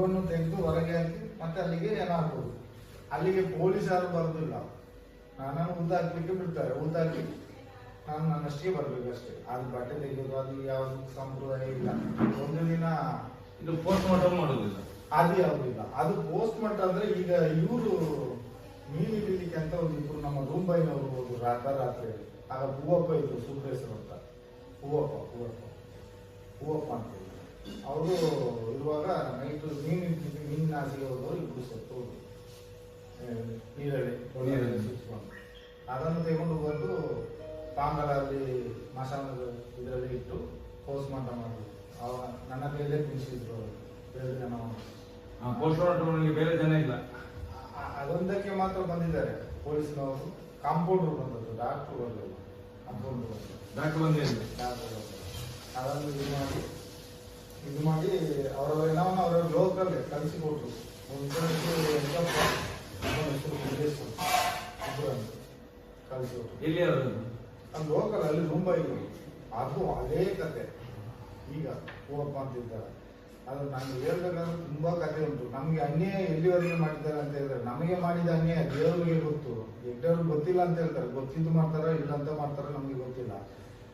ಇವನು ತೆಗೆದು ಹೊರಗೆ ಹಾಕಿ ಮತ್ತೆ ಅಲ್ಲಿಗೆ ಏನಾಗ್ಬೋದು ಅಲ್ಲಿಗೆ ಪೊಲೀಸ್ ಯಾರು ಬರೋದಿಲ್ಲ. ನಾನು ಉದ್ದ ಹಾಕ್ಲಿಕ್ಕೆ ಬಿಡ್ತಾರೆ ಉದ್ದ ಹಾಕಿ ನಾನು ನನ್ನಷ್ಟೇ ಬರ್ಬೇಕು ಅಷ್ಟೇ ಅದು ಬಟ್ಟೆ ತೆಗೆಯೋದು ಅದು ಯಾವ ಸಂಪ್ರದಾಯ ಇಲ್ಲ. ಒಂದು ದಿನ ಇದು ಪೋಸ್ಟ್ ಮಾರ್ಟಮ್ ಮಾಡೋದಿಲ್ಲ. ಅದು ಆಗೋದಿಲ್ಲ ಇಲ್ಲ. ಅದು ಪೋಸ್ಟ್ ಮಾರ್ಟಮ್ ಅಂದ್ರೆ ಈಗ ಇವರು ನೀಲಿ ಬೀಳಿಕೆ ಅಂತ ಒಂದು ಇಬ್ರು ನಮ್ಮ ಮುಂಬೈನವರು ಹೋದ್ರು ರಾತ್ರಿ ರಾತ್ರಿ. ಆಗ ಹೂವಪ್ಪ ಇದ್ರು ಸುಬ್ರೇಶ್ವರ ಅಂತ. ಹೂವಪ್ಪ ಹೂವಪ್ಪ. ಹೂವಪ್ಪ ಅಂತ. ಅವರು ಇರುವಾಗ ನೈಟು ಮೀನು ಮೀನು ಮೀನಿನ ಆಸೆಗೆ ಹೋದವರು ಇಬ್ಬರು ಸತ್ತು. ಆ, ನೀರಲ್ಲಿ ನೀರಲ್ಲಿ. ಸುತ್ತಕೊಂಡು. ಅದನ್ನು ತಗೊಂಡು ಬಂದು ಪಾಂಗಲಲ್ಲಿ ಮಸಾಲ ಇದರಲ್ಲಿ ಇಟ್ಟು ಪೋಸ್ಟ್ ಮಾರ್ಟಮ್ ಮಾಡಿದ್ರು. ಅವ ನನ್ನ ಮೇಲೆ ತಿನ್ಸಿದ್ರು ಅವರು. ಬೇರೆ ಜನ ಪೋಸ್ಟ್ ಮಾರ್ಟಮ್ ಬೇರೆ ಜನ ಇಲ್ಲ. ಅದೊಂದಕ್ಕೆ ಮಾತ್ರ ಬಂದಿದ್ದಾರೆ ಪೊಲೀಸ್ನವರು. ಕಾಂಪೌಂಡರ್ ಬಂದದ್ದು ಡಾಕ್ಟರ್ ಬರಲಿಲ್ಲ ಕಾಂಪೌಂಡರ್ ಡಾಕ್ಟರ್ ಬಂದಿಲ್ಲ. ಡಾಕ್ಟರ್ ಅದನ್ನು ಇದು ಮಾಡಿ ಇದು ಮಾಡಿ ಅವರ ಎಲ್ಲವನ್ನು ಅವರ ಲೋಕಲ್ ಕಲಿಸಿ ಕೊಟ್ಟರು ಲೋಕಲ್ ಅಲ್ಲಿ ಮುಂಬೈ ಅದು ಅದೇ ಕತೆ. ಈಗ ಹೂವಪ್ಪ ಅಂತಿದ್ದಾರೆ ಅದು ನಾನು ಹೇಳ್ಬೇಕಂದ್ರೆ ತುಂಬಾ ಕತೆ ಉಂಟು. ನಮ್ಗೆ ಅನ್ಯಾಯ ಎಲ್ಲಿವರೆಗೆ ಮಾಡಿದ್ದಾರೆ ಅಂತ ಹೇಳಿದ್ರೆ ನಮಗೆ ಮಾಡಿದ ಅನ್ಯಾಯ ದೇವರಿಗೆ ಗೊತ್ತು. ಎಡ್ಡವ್ರಿಗೆ ಗೊತ್ತಿಲ್ಲ ಅಂತ ಹೇಳ್ತಾರೆ. ಗೊತ್ತಿದ್ದು ಮಾಡ್ತಾರ ಇಲ್ಲ ಅಂತ ಮಾಡ್ತಾರ ನಮ್ಗೆ ಗೊತ್ತಿಲ್ಲ.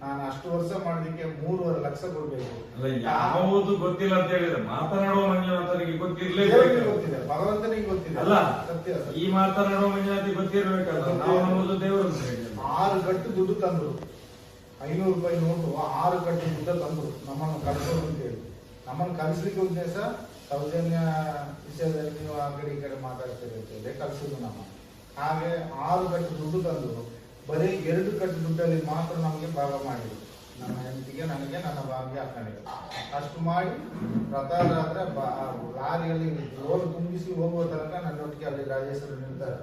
ನಾನು ಅಷ್ಟು ವರ್ಷ ಮಾಡಲಿಕ್ಕೆ ಮೂರುವರೆ ಲಕ್ಷ ಕೊಡ್ಬೇಕು. ಅಲ್ಲ ಯಾವುದು ಗೊತ್ತಿಲ್ಲ ಅಂತ ಹೇಳಿದ್ರೆ ಮಾತನಾಡುವ ಮಂಜುನಾಥರಿಗೆ ದೇವರಿಗೆ ಗೊತ್ತಿರ್ಲೇಬೇಕು ಗೊತ್ತಿದೆ? ಭಗವಂತನಿಗೆ ಗೊತ್ತಿದೆ. ಅಲ್ಲ ಸತ್ಯ ಸತ್ಯ. ಈ ಮಾತನಾಡುವ ಮಂಜುನಾಥಿ ಗೊತ್ತಿರ್ಬೇಕಲ್ಲ ನಾವು ನಮ್ಮದು ದೇವರು ಅಂತ ಹೇಳಿ. ಆರು ಕಟ್ಟು ದುಡ್ಡು ತಂದ್ರು. ಐನೂರು ರೂಪಾಯಿ ನೋಟು ಆರು ಕಟ್ಟು ದುಡ್ಡು ತಂದ್ರು. ನಮ್ಮನ್ನು ಕಳಿಸೋದು ಅಂತೇಳಿ ನಮ್ಮನ್ನು ಕಳಿಸ್ಲಿಕ್ಕೆ ಉದ್ದೇಶ ಸೌಜನ್ಯ ವಿಷಯದಲ್ಲಿ ನೀವು ಆ ಕಡೆ ಈ ಕಡೆ ಮಾತಾಡ್ತೀರಿ ಅಂತೇಳಿ ನಮ್ಮ. ಹಾಗೆ ಆರು ಕಟ್ಟು ದುಡ್ಡು ತಂದ್ರು. ಬರೀ ಎರಡು ಕಟ್ಟು ದುಡ್ಡಲ್ಲಿ ಮಾತ್ರ ನಮಗೆ ಭಾಗ ಮಾಡಿದ್ರು. ನನ್ನ ಹೆಂಡತಿಗೆ ನನಗೆ ನನ್ನ ಭಾಗ್ಯ ಹಾಕೊಂಡಿದ್ರು ಅಷ್ಟು ಮಾಡಿ ರಥರಾತ್ರಿ ಬಾ ಲಾರಿಯಲ್ಲಿ ರೋಡ್ ತುಂಬಿಸಿ ಹೋಗುವ ತನಕ ನನ್ನೊಟ್ಟಿಗೆ ಅಲ್ಲಿ ರಾಜೇಶ್ವರ ನಿಲ್ತಾರೆ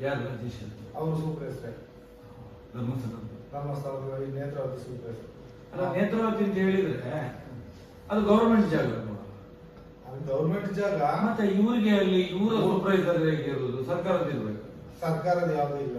ಯಾರು ರಾಜೇಶ್ ಅವರು ಸೂಪರ್ ಧರ್ಮಸ್ಥಳ ನೇತ್ರಾವತಿ ಸೂಪರ್ ಅಲ್ಲ ನೇತ್ರಾವತಿ ಅಂತ ಹೇಳಿದ್ರೆ ಅದು ಗೌರ್ಮೆಂಟ್ ಜಾಗ? ಅದು ಗೌರ್ಮೆಂಟ್ ಜಾಗ. ಮತ್ತೆ ಇವರಿಗೆ ಅಲ್ಲಿ ಇವರ ಸೂಪರ್ವೈಸರ್ ಇರುವುದು ಸರ್ಕಾರದ ಇರ್ಬೇಕು. ಸರ್ಕಾರದ ಯಾವುದೇ ಇಲ್ಲ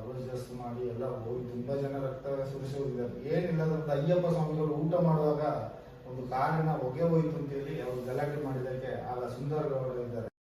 ಮಾಡಿ ಎಲ್ಲ ಹೋಗಿ ತುಂಬಾ ಜನ ರಕ್ತ ಸುರಿಸಿ ಹೋಗಿದ್ದಾರೆ ಏನಿಲ್ಲ ಅಂದ್ರೆ ಅಯ್ಯಪ್ಪ ಸ್ವಾಮಿಗಳು ಊಟ ಮಾಡುವಾಗ ಒಂದು ಕಾರಿನ ಹೊಗೆ ಹೋಯ್ತು ಅಂತೇಳಿ ಅವರು ಗಲಾಟೆ ಮಾಡಿದ್ದಕ್ಕೆ ಆಗ ಸುಂದರ ಗೌಡ ಇದ್ದಾರೆ